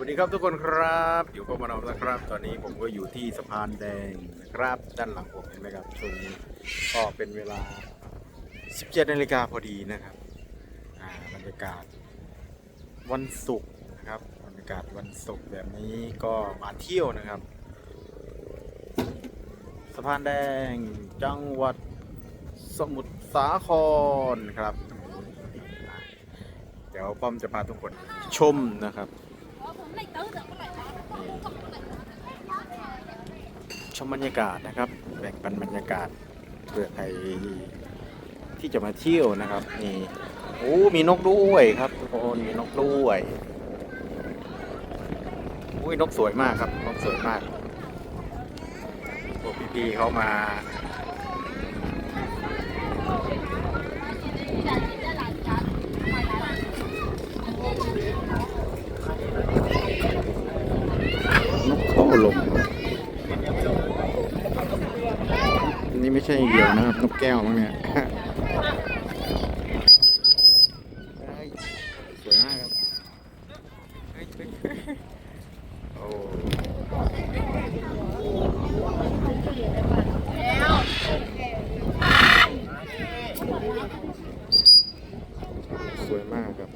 วัสดีครับทุกคนครับอยู่กับเรานะครับ ตอนนี้ผมก็อยู่ที่สะพานแดงนะครับด้านหลังผมเห็นไหมครับช่วงนี้ก็เป็นเวลา 17นาฬิกาพอดีนะครับอาบรรยากาศวันศุกร์นะครับบรรยากาศวันศุกร์แบบนี้ก็มาเที่ยวนะครับ สะพานแดงจังหวัดสมุทรสาครครับ เดี๋ยวป้อมจะพาทุกคนชมนะครับ ชมบรรยากาศนะครับแบ่งปันบรรยากาศเพื่อใครที่จะมาเที่ยวนะครับนี่โอ้มีนกด้วยครับทุกคนมีนกด้วยอุ้ยนกสวยมากครับนกสวยมากพวกพี่ๆเขามา นกเขาลมอันนี้ไม่ ใช่เหยี่ยวนะครับนกแก้วมั้งเนี่ย เฮ้ยสวยมากครับเฮ้ยเฮ้ยเฮ้ยโอ้สวยมากครับ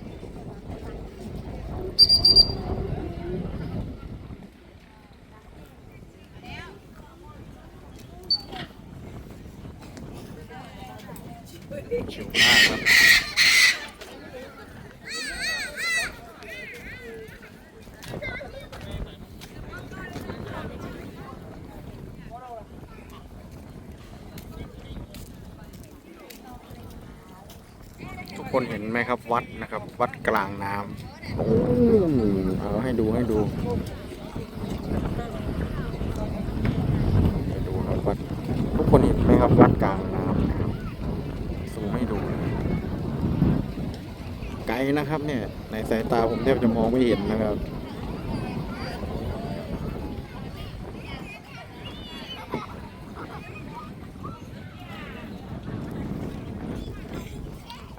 ชิวมากครับทุกคนเห็นไหมครับวัดนะครับ วัดกลางน้ำโอ้เอาให้ดูให้ดูให้ดูครับวัดทุกคนเห็นไหมครับวัดกลางน้ำนะครับซูมให้ดู ไกล นะครับเนี่ยในสายตาผมแทบจะมองไม่เห็นนะครับ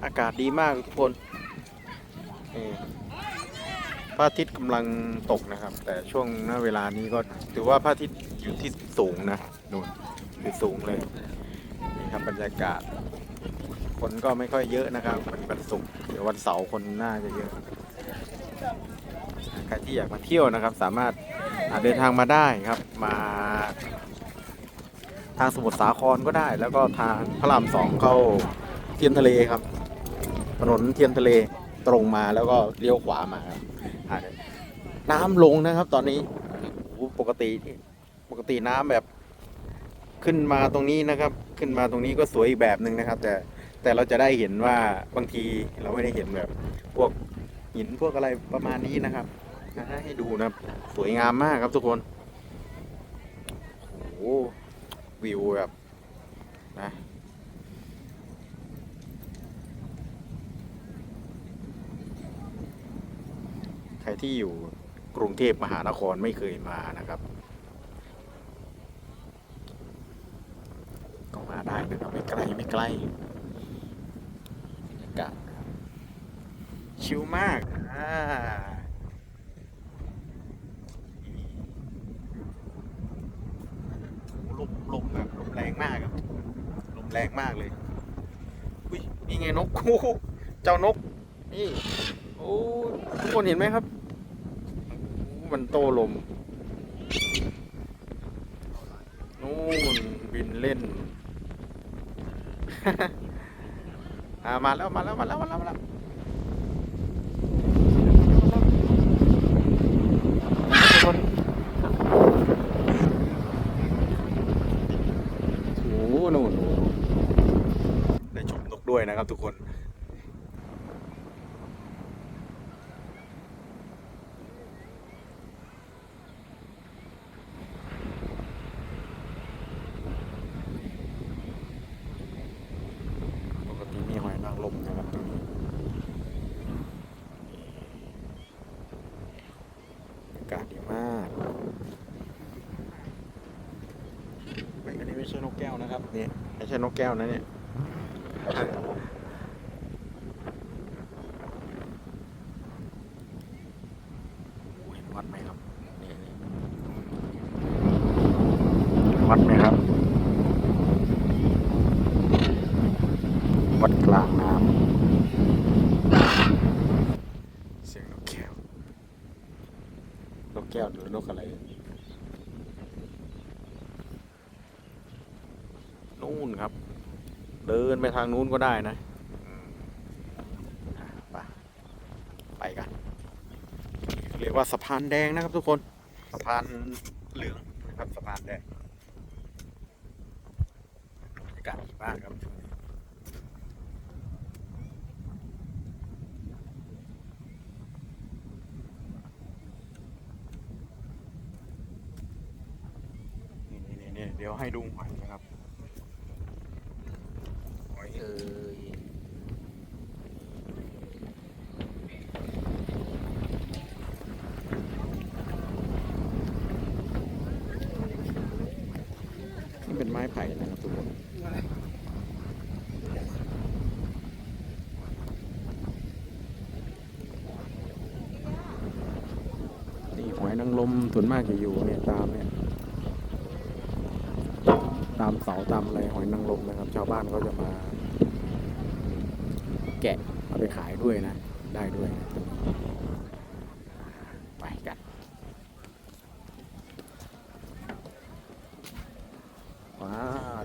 อากาศดีมากทุกคนพระอาทิตย์กำลังตกนะครับ แต่ช่วงหน้าเวลานี้ก็ถือว่าพระอาทิตย์อยู่ที่สูงนะนู่นอยู่สูงเลยนี่ครับบรรยากาศ คนก็ไม่ค่อยเยอะนะครับวันวันศุกร์เดี๋ยววันเสาร์คนน่าจะเยอะใครที่อยากมาเที่ยวนะครับ สามารถาเดินทางมาได้ครับมาทางสมุทรสาครก็ได้ แล้วก็ทางพระรามสองเข้าเทียนทะเลครับถนนเทียนทะเลตรงมาแล้วก็เลี้ยวขวามาครับน้ำลงนะครับ ตอนนี้ปกติปกติน้ำแบบขึ้นมาตรงนี้นะครับ ขึ้นมาตรงนี้ก็สวยอีกแบบหนึ่งนะครับ แต่ แต่เราจะได้เห็นว่าบางทีเราไม่ได้เห็นแบบ พวกหินพวกอะไรประมาณนี้นะครับให้ดูนะสวยงามมากครับทุกคนโอ้โหวิวแบบนะใครที่อยู่กรุงเทพมหานครไม่เคยมานะครับก็มาได้นะครับไม่ไกลไม่ไกล กาศนะครับชิลมาก อ่าลมลมแบบลมแรงมากครับลมแรงมากเลย อุ้ยนี่ไงนกคู่เจ้านก นี่ โอ้ทุกคนเห็นไหมครับ มันโตลมนู่นบินเล่น อ่ามาแล้วมาแล้วมาแล้วมาแล้วมาแล้วโอ้โหนู่นได้ชมนกด้วยนะครับทุกคน ปกติมีหอยนางรมนะครับตรงนี้อากาศดีมากไม่อันนี้ไม่ใช่นก แก้วนะครับนี่ไม่ใช่นกแก้วนะเนี่ยโอ้เห็นไหมวัดไหมครับนี่นี่วัดไหมครับ วัดกลางน้ำเสียงนกแก้วนกแก้วหรือนกอะไร นู่นครับ เดินไปทางนู้นก็ได้นะไปไปกัน เรียกว่าสะพานแดงนะครับทุกคน สะพานเหลืองนะครับสะพานแดงบรรยากาศดีมากครับนี่นี่นี่เดี๋ยวให้ดูหอยนะครับ เอ่ยนี่เป็นไม้ไผ่นะครับทุกคนนี่หอยนางรมส่วนมากจะอยู่เนี่ยตามเนี่ยตามเสาตามอะไรหอยนางรมนะครับ ชาวบ้านก็จะมา แกะเอาไปขายด้วยนะ ได้ด้วยนะไปกันว้า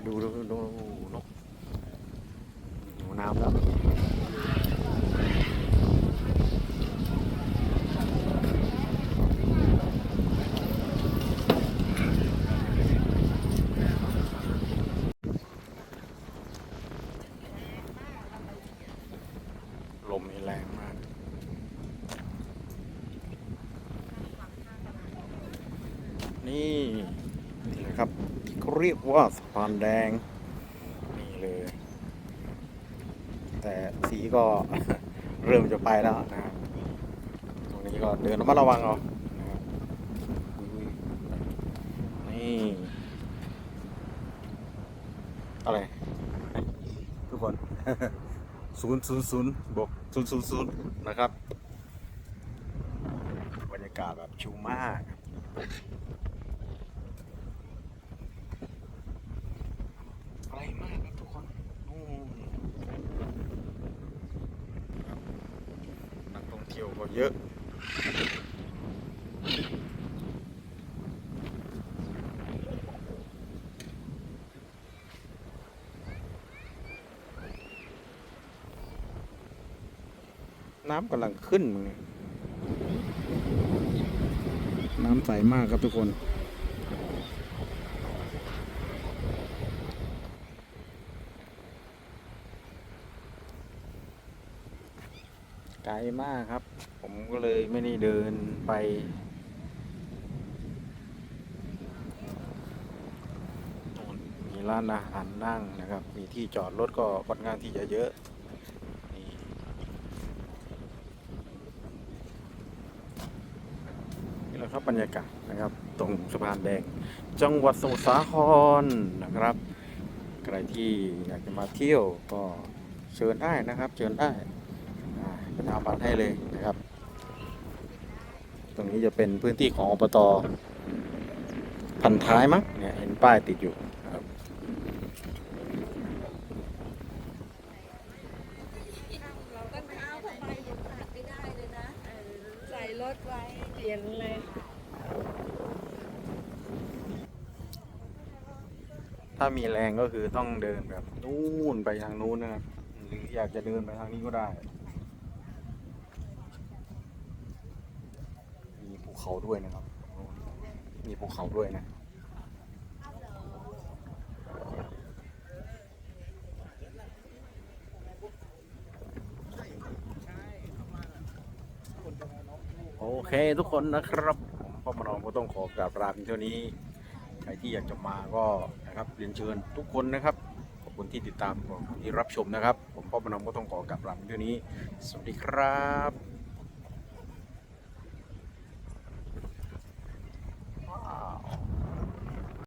ดูดูดูนกน้ำแล้วลมนี่แรงมาก นี่นี่เลยครับที่เขาเรียกว่าสะพานแดง นี่เลย แต่สีก็เริ่มจะไปแล้วนะครับตรงนี้ก็เดินระมัดระวังเอานะครับอุ้ยนี่อะไรทุกคนศูนย์ศูนย์ศูนย์บวกศูนย์ศูนย์ศูนย์นะครับ บรรยากาศแบบชิลมากไกลมากครับทุกคนนู่นครับ ขียวก็เยอะน้ำกำลังขึ้น น้ำใสมากครับทุกคน ไกลมากครับ ผมก็เลยไม่ได้เดินไป มีร้านอาหารนั่งนะครับ มีที่จอดรถก็ค่อนข้างที่จะเยอะนี่นี่แหละครับบรรยากาศนะครับ ตรงสะพานแดง จังหวัดสมุทรสาครนะครับ ใครที่อยากจะมาเที่ยวก็เชิญได้นะครับ เชิญได้ อ่าเป็นอาบัตให้เลยนะครับ ตรงนี้จะเป็นพื้นที่ของอบตพันท้ายมั้งเนี่ยเห็นป้ายติดอยู่ครับเราก็เท้าทำไมยังขาดไม่ได้เลยนะเออใส่รถไว้เปลี่ยนเลยถ้ามีแรงก็คือต้องเดินแบบนู่นไปทางนู้นนะครับ หรืออยากจะเดินไปทางนี้ก็ได้ มีภู เขาด้วยนะครับ มีภูเขาด้วยนะโอเคทุกคนนะครับผมพ่อมานองก็ต้องขอกราบลาเพียงเท่านี้ ใครที่อยากจะมาก็นะครับเรียนเชิญทุกคนนะครับ ขอบคุณที่ติดตามขอบคุณที่รับชมนะครับ ผมพ่อมานองก็ต้องขอกราบลาเพียงเท่านี้ สวัสดีครับ